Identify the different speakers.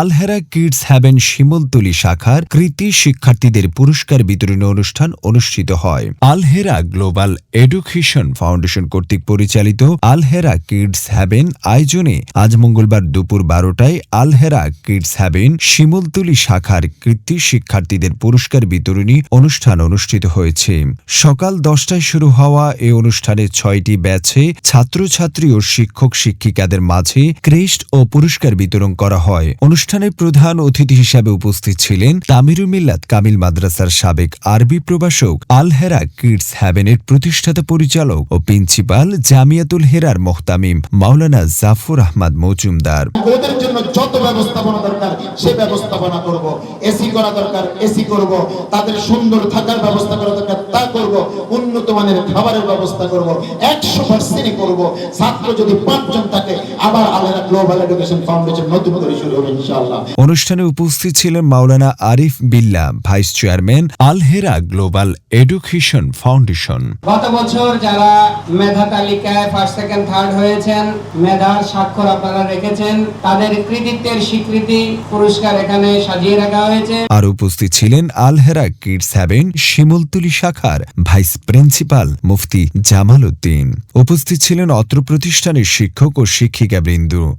Speaker 1: Alhera kids haven Simultali শাখার কৃতি শিক্ষার্থীদের পুরস্কার বিতরণী অনুষ্ঠান অনুষ্ঠিত হয়। আলহেরা গ্লোবাল এডুকেশন ফাউন্ডেশন কর্তৃক পরিচালিত আলহেরা কিডস হ্যাভেন আয়োজনে আজ মঙ্গলবার দুপুর বারোটায় আলহেরা কিডস হ্যাভেন শিমুলতলি শাখার কৃতি শিক্ষার্থীদের পুরস্কার বিতরণী অনুষ্ঠান অনুষ্ঠিত হয়েছে। সকাল দশটায় শুরু হওয়া এ অনুষ্ঠানে ছয়টি ব্যাচে ছাত্রছাত্রী ও শিক্ষক শিক্ষিকাদের মাঝে ক্রেস্ট ও পুরস্কার বিতরণ করা হয়। অনুষ্ঠানে প্রধান অতিথি হিসাবে উপস্থিত ছিলেন তামিরুল মিল্লাত, কামিল মাদ্রাসার সাবেক আরবি প্রভাষক, আলহেরা কিডস হ্যাভেনের প্রতিষ্ঠাতা পরিচালক ও প্রিন্সিপাল জামিয়াতুল হেরার মোহতামিম, মাওলানা জাফর আহমদ মজুমদার।
Speaker 2: ওদের জন্য যত ব্যবস্থাপনা দরকার, সে ব্যবস্থাপনা করব। এসি করা দরকার, এসি করব। তাদের সুন্দর থাকার ব্যবস্থা করা দরকার। তা করব উন্নত মানের খাবারের ব্যবস্থা করব একশো পার্সেন্ট করব। ছাত্র যদি পাঁচজন থাকে আবার আলাদা গ্লোবাল এডুকেশন ফাউন্ডেশন নতুন করে শুরু হবে ইনশাআল্লাহ।
Speaker 1: অনুষ্ঠানে উপস্থিত ছিলেন মাওলানা Arif Billa vice chairman Alhera global education foundation
Speaker 3: গত বছর যারা মেধা তালিকায় ফার্স্ট সেকেন্ড থার্ড হয়েছেন মেধার স্বাক্ষর আপনারা রেখেছেন তাদের কৃতিত্বের স্বীকৃতি পুরস্কার এখানে সাজিয়ে রাখা হয়েছে।
Speaker 1: আর উপস্থিত ছিলেন আলহেরা কিডস হ্যাভেন শিমুলতুলি শাখার ভাইস প্রিন্সিপাল মুফতি জামাল উদ্দিন। উপস্থিত ছিলেন অত্র প্রতিষ্ঠানের শিক্ষক ও শিক্ষিকাবৃন্দ।